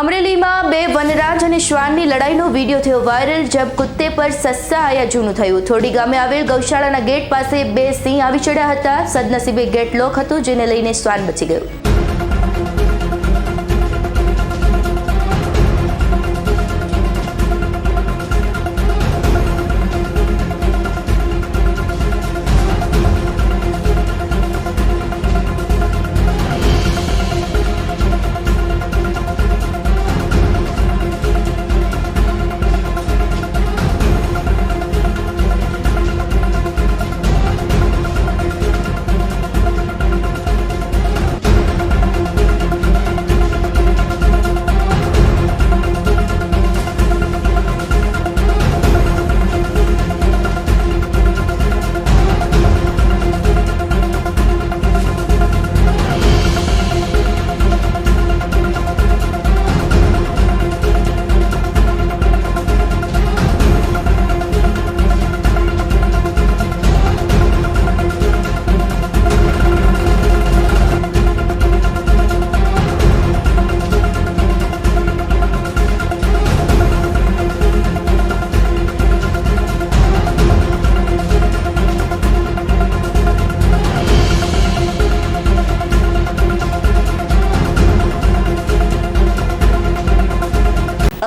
અમરેલીમાં બે વનરાજ અને શ્વાનની લડાઈનો વીડિયો થયો વાયરલ જબ કુત્તે પર સસ્સા આયા જૂનું થયું. થોડી ગામે આવેલ ગૌશાળાના ગેટ પાસે બે સિંહ આવી ચડ્યા હતા. સદનસીબે ગેટ લોક હતો, જેને લઈને શ્વાન બચી ગયું.